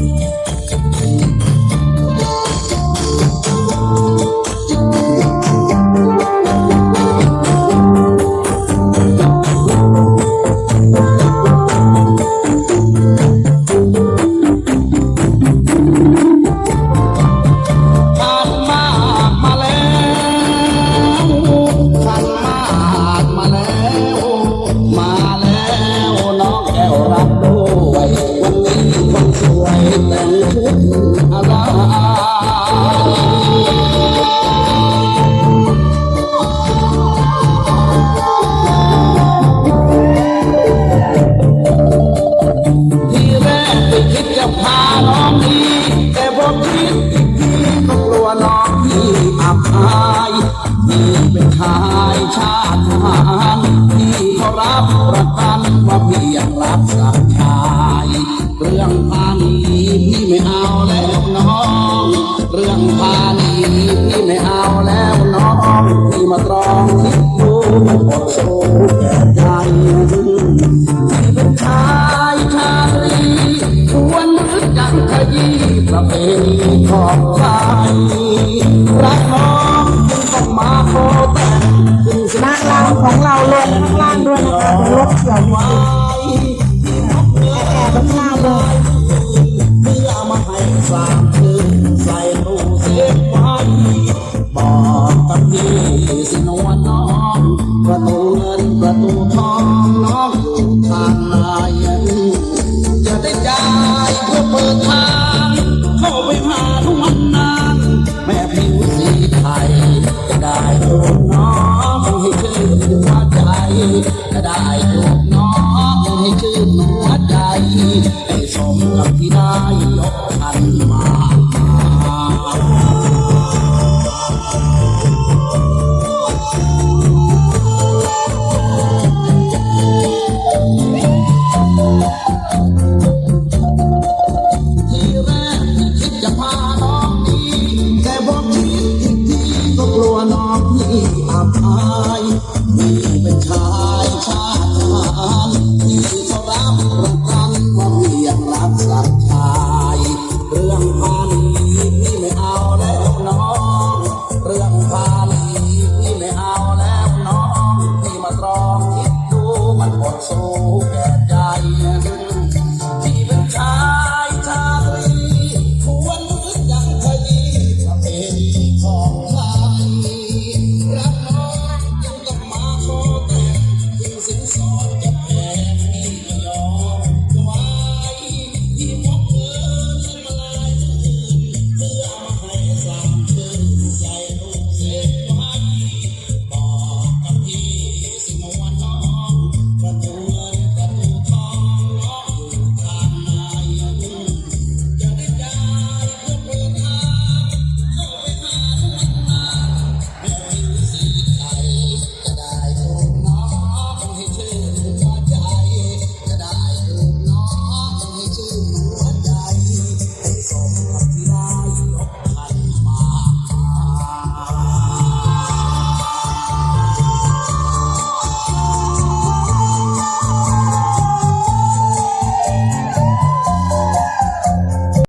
You. จะพาน้องนี้แต่พอคิดอีกทีก็กลัวน้องพี่อับอายนี่เป็นชายชาติทหารที่เขารับประกันว่าพี่ยังรักสักชายเรื่องพานีพี่ไม่เอาแล้วน้อง เรื่องพานีพี่ไม่เอาแล้วน้องพี่มาตรองคิดดูมันหมดสู้ ยี่ประเพณีของไทยรักน้องจึงต้องมาโคแต่งจึงนางรำของเราลงข้างล่างด้วยนะคะเป็นรถเกี่ยวไว้ที่นกเนื้อแอบข้างล่างเลยเพื่อมาให้สางคืนใส่ตู้เซฟไว้บอกกับพี่สินวลน้องประตูเงินประตูทองน้องอยู่ทางไหนจะได้จ่ายเพื่อเปิดทาง ไทยจะได้ลูกน้องให้ชื่นหัวใจได้ลูกน้องให้ชื่นหัวใจให้สมกับที่ได้